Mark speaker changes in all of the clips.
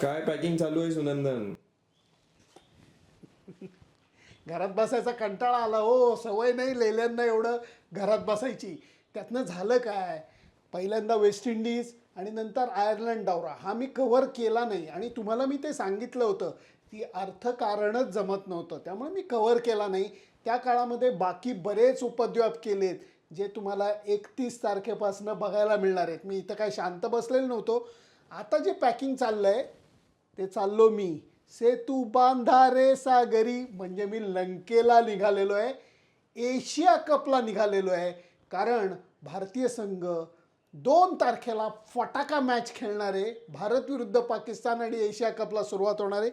Speaker 1: काय पॅकिंग चालू आहे सुनंदन?
Speaker 2: घरात बसायचा कंटाळा आला हो सवय नाही लेल्यांना एवढं घरात बसायची. त्यातनं झालं काय? पहिल्यांदा वेस्ट इंडिज आणि नंतर आयर्लंड दौरा. हा मी कव्हर केला नाही आणि तुम्हाला मी ते सांगितलं होतं. ती अर्थकारणच जमत नव्हतं. त्यामुळे मी कव्हर केला नाही. त्या काळामध्ये बाकी बरेच उपद्व्याप केलेत जे तुम्हाला एकतीस तारखेपासून बघायला मिळणार आहेत. मी इथं काय शांत बसलेलो नव्हतो. आता जे पॅकिंग चाललं आहे ते चाललो मी. सेतू बांधा रे सागरी. म्हणजे मी लंकेला निघालेलो आहे. एशिया कपला निघालेलो आहे. कारण भारतीय संघ दोन तारखेला फटाका मॅच खेळणार आहे. भारत विरुद्ध पाकिस्तान आणि एशिया कपला सुरुवात होणार आहे.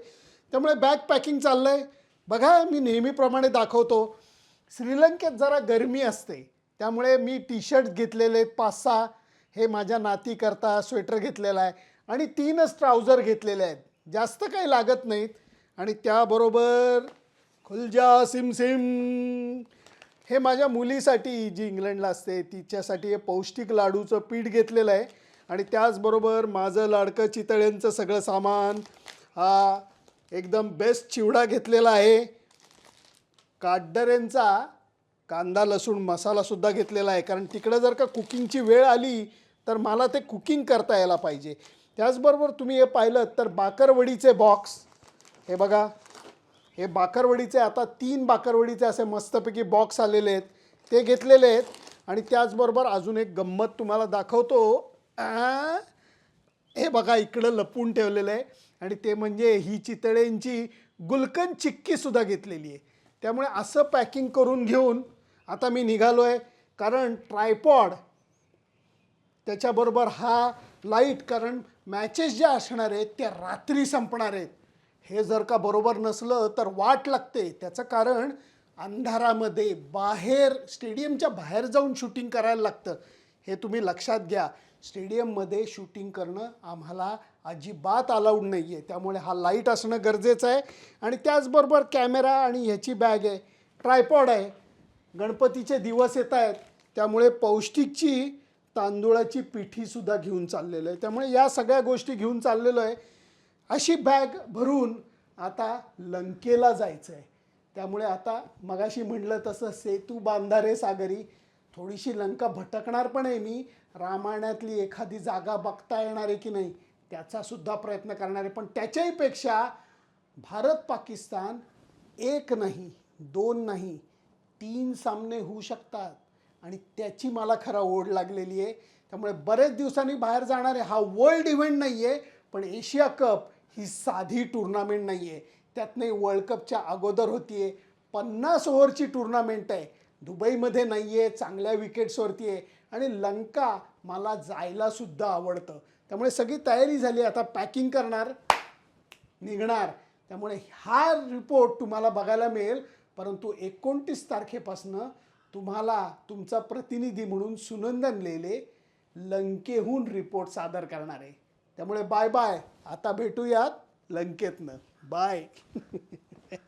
Speaker 2: त्यामुळे बॅग पॅकिंग चाललं आहे बघा मी नेहमीप्रमाणे दाखवतो. श्रीलंकेत जरा गरमी असते. त्यामुळे मी टी शर्ट घेतलेले आहेत पाच सहा हे माझ्या नातीकरता स्वेटर घेतलेला आहे. आणि तीनच ट्राउझर घेतलेले आहेत. जास्त काही लागत नाहीत. आणि त्याबरोबर खुलजा सिम सिम. हे माझ्या मुलीसाठी जी इंग्लंडला असते तिच्यासाठी हे पौष्टिक लाडूचं पीठ घेतलेलं आहे. आणि त्याचबरोबर माझं लाडकं चितळ्यांचं सगळं सामान हा एकदम बेस्ट चिवडा घेतलेला आहे. काटडऱ्यांचा कांदा लसूण मसालासुद्धा घेतलेला आहे. कारण तिकडं जर का कुकिंगची वेळ आली तर मला ते कुकिंग करता यायला पाहिजे. त्याचबरोबर तुम्ही हे पाहिलं तर बाकरवडीचे बॉक्स हे बघा. हे बाकरवडीचे आता तीन बाकरवडीचे असे मस्तपैकी बॉक्स आलेले आहेत. ते घेतलेले आहेत. आणि त्याचबरोबर अजून एक गंमत तुम्हाला दाखवतो. हे बघा इकडं लपून ठेवलेलं आहे. आणि ते म्हणजे ही चितळेंची गुलकन चिक्कीसुद्धा घेतलेली आहे. त्यामुळे असं पॅकिंग करून घेऊन आता मी निघालो आहे कारण ट्रायपॉड त्याच्याबरोबर हा लाइट कारण मॅचेस ज्या असणार आहेत त्या रात्री संपणार आहेत. हे जर का बरोबर नसलं तर वाट लागते. त्याचं कारण अंधारामध्ये बाहेर स्टेडियमच्या बाहेर जाऊन शूटिंग करायला लागतं. हे तुम्ही लक्षात घ्या. स्टेडियममध्ये शूटिंग करणं आम्हाला अजिबात अलाउड नाही आहे त्यामुळे हा लाइट असणं गरजेचं आहे. आणि त्याचबरोबर कॅमेरा आणि ह्याची बॅग आहे. ट्रायपॉड आहे. गणपतीचे दिवस येत आहेत. त्यामुळे पौष्टिकची तांदूळाची पिठीसुद्धा घेऊन चाललेलं आहे. त्यामुळे या सगळ्या गोष्टी घेऊन चाललेलो आहे. अशी बॅग भरून आता लंकेला जायचं आहे त्यामुळे आता मगाशी म्हणलं तसं सेतू बांधारे सागरी. थोडीशी लंका भटकणार पण आहे मी. रामायणातली एखादी जागा बघता येणार आहे की नाही त्याचासुद्धा प्रयत्न करणार आहे. पण त्याच्याही पेक्षा भारत पाकिस्तान एक नाही दोन नाही तीन सामने होऊ शकतात. आणि त्याची मला खरा ओढ लागलेली आहे. त्यामुळे बरेच दिवसांनी बाहेर जाणारे हा वर्ल्ड इव्हेंट नाही आहे पण एशिया कप ही साधी टुर्नामेंट नाही आहे त्यातनं वर्ल्ड कपच्या अगोदर होती आहे पन्नास ओव्हरची टुर्नामेंट आहे. दुबईमध्ये नाही आहे चांगल्या विकेट्सवरती आहे. आणि लंका मला जायलासुद्धा आवडतं. त्यामुळे सगळी तयारी झाली आता पॅकिंग करणार निघणार. त्यामुळे हा रिपोर्ट तुम्हाला बघायला मिळेल. परंतु एकोणतीस तारखेपासनं तुम्हाला तुमचा प्रतिनिधी म्हणून सुनंदन लेले लंकेहून रिपोर्ट सादर करणार आहे. त्यामुळे बाय बाय. आता भेटूयात लंकेतनं. बाय.